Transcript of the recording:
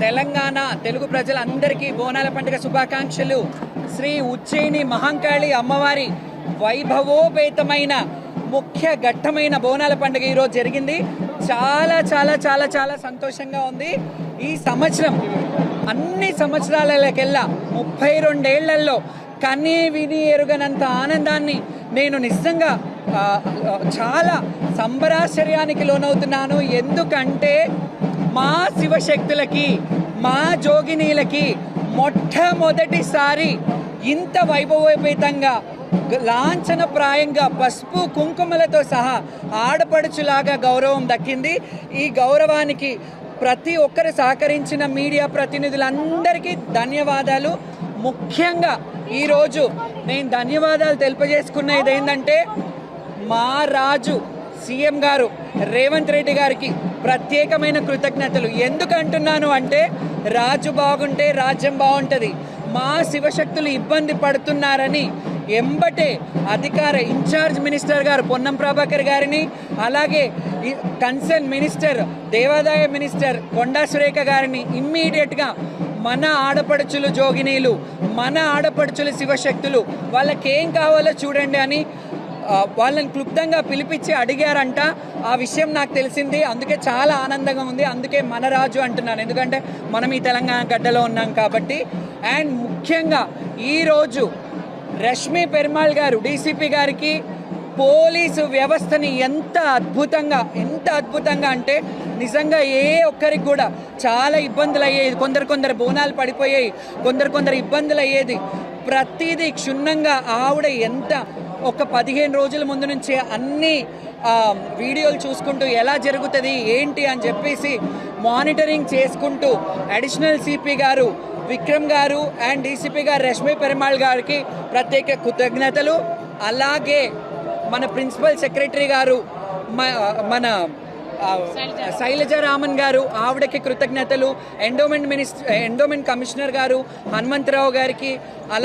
తెలంగాణ తెలుగు ప్రజలందరికీ బోనాల పండుగ శుభాకాంక్షలు. శ్రీ ఉజ్జయిని మహంకాళి అమ్మవారి వైభవోపేతమైన ముఖ్య ఘట్టమైన బోనాల పండుగ ఈరోజు జరిగింది. చాలా చాలా చాలా చాలా సంతోషంగా ఉంది. ఈ సంవత్సరం అన్ని సంవత్సరాలకెల్లా ముప్పై రెండేళ్ళలో కనీ విని ఎరుగనంత ఆనందాన్ని నేను నిజంగా చాలా సంబరాశ్చర్యానికి లోనవుతున్నాను. ఎందుకంటే మా శివశక్తులకి మా జోగినీలకి మొట్టమొదటిసారి ఇంత వైభవోపేతంగా లాంఛన లాంఛనప్రాయంగా పసుపు కుంకుమలతో సహా ఆడపడుచులాగా గౌరవం దక్కింది. ఈ గౌరవానికి ప్రతి ఒక్కరు సహకరించిన మీడియా ప్రతినిధులందరికీ ధన్యవాదాలు. ముఖ్యంగా ఈరోజు నేను ధన్యవాదాలు తెలియజేసుకున్నది ఏంటంటే మా రాజు సీఎం గారు రేవంత్ రెడ్డి గారికి ప్రత్యేకమైన కృతజ్ఞతలు. ఎందుకు అంటున్నాను అంటే రాజు బాగుంటే రాజ్యం బాగుంటుంది. మా శివశక్తులు ఇబ్బంది పడుతున్నారని ఎంబటే అధికార ఇన్ఛార్జ్ మినిస్టర్ గారు పొన్నం ప్రభాకర్ గారిని అలాగే కన్సర్న్ మినిస్టర్ దేవాదాయ మినిస్టర్ కొండా సురేఖ గారిని ఇమ్మీడియట్గా మన ఆడపడుచులు జోగినీలు మన ఆడపడుచులు శివశక్తులు వాళ్ళకేం కావాలో చూడండి అని వాళ్ళని క్లుప్తంగా పిలిపించి అడిగారంట. ఆ విషయం నాకు తెలిసింది. అందుకే చాలా ఆనందంగా ఉంది. అందుకే మన రాజు అంటున్నాను. ఎందుకంటే మనం ఈ తెలంగాణ గడ్డలో ఉన్నాం కాబట్టి. అండ్ ముఖ్యంగా ఈరోజు రష్మి పెరుమాళ్ గారు డీసీపీ గారికి పోలీసు వ్యవస్థని ఎంత అద్భుతంగా ఎంత అద్భుతంగా అంటే నిజంగా ఏ ఒక్కరికి కూడా చాలా ఇబ్బందులు అయ్యేది కొందరు కొందరు బోనాలు పడిపోయాయి. కొందరు కొందరు ఇబ్బందులు అయ్యేది ప్రతిదీ క్షుణ్ణంగా ఆవిడ ఎంత ఒక పదిహేను రోజుల ముందు నుంచే అన్ని వీడియోలు చూసుకుంటూ ఎలా జరుగుతుంది ఏంటి అని చెప్పేసి మానిటరింగ్ చేసుకుంటూ అడిషనల్ సిపి గారు విక్రమ్ గారు అండ్ డీసీపీ గారు రష్మి పెరుమాళ్ గారికి ప్రత్యేక కృతజ్ఞతలు. అలాగే మన ప్రిన్సిపల్ సెక్రటరీ గారు మన ఆ, శైలజ రామన్ గారు ఆవిడకి కృతజ్ఞతలు. ఎండోమెంట్ మినిస్టర్ ఎండోమెంట్ కమిషనర్ గారు హనుమంతరావు గారికి అలా